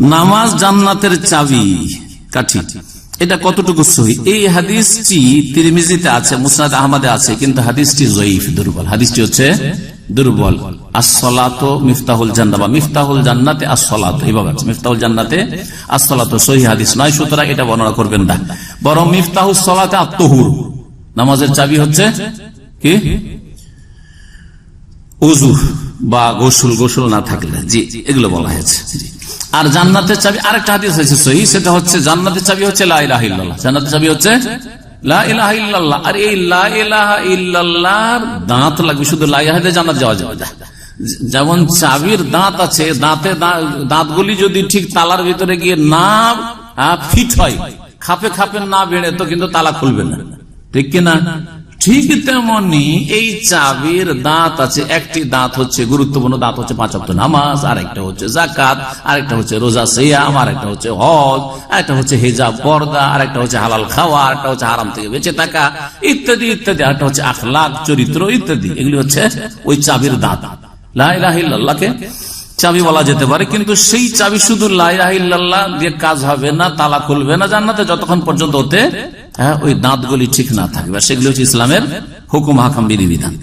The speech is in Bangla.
নামাজ জান্নাতের চাবি, কাঠি। এটা কতটুকু সহি? এই হাদিসটি তিরমিজিতে আছে, মুসনাদ আহমদে আছে, কিন্তু হাদিসটি জয়ীফ, দুর্বল। হাদিসটি হচ্ছে দুর্বল। মিফতাহুল জান্নাতে সহি হাদিস নয়, সুতরাং এটা বর্ণনা করবেন বরং মিফতাহুল নামাজের চাবি হচ্ছে কি? উজু বা গোসল গোসল না থাকলে। জি, এগুলো বলা হয়েছে। জি। আর জান্নাতের চাবি, আরেকটা হাদিস হয়েছে সহি সেটা হচ্ছে জান্নাতের চাবি হচ্ছে লা ইলাহা ইল্লাল্লাহ। জান্নাতের চাবি হচ্ছে আর এই দাঁত লাগবে, শুধু জান্নাত যাওয়া যাবে। না যেমন চাবির দাঁত আছে, দাঁতে দাঁতগুলি যদি ঠিক তালার ভিতরে গিয়ে না ফিট হয়, খাপে খাপে না বেড়ে, তো কিন্তু তালা খুলবে না। ঠিক কিনা? ঠিক তেমনি এই চাবির দাঁত আছে, একটি দাঁত হচ্ছে গুরুত্বপূর্ণ, দাঁত হচ্ছে পাঁচ পাঁচাত্তর নামাজ, আরেকটা হচ্ছে জাকাত আরেকটা হচ্ছে রোজা সিয়াম, আরেকটা হচ্ছে হজ, আরেকটা হচ্ছে হেজাব পর্দা, আরেকটা হচ্ছে হালাল খাওয়া, আরেকটা হচ্ছে হারাম থেকে বেঁচে থাকা, ইত্যাদি ইত্যাদি, আরেকটা হচ্ছে আখলাক চরিত্র, ইত্যাদি। এগুলি হচ্ছে ওই চাবির দাঁত। লাহিল্লাহকে চাবি বলা যেতে পারে কিন্তু সেই চাবি শুধু লাইল্লাহ দিয়ে কাজ হবে না তালা খুলবে না জান্নাতে যতক্ষণ পর্যন্ত ওতে হ্যাঁ ওই দাঁতগুলি ঠিক না থাকবে। সেগুলি হচ্ছে ইসলামের হুকুম হাকাম বিধিবিধান।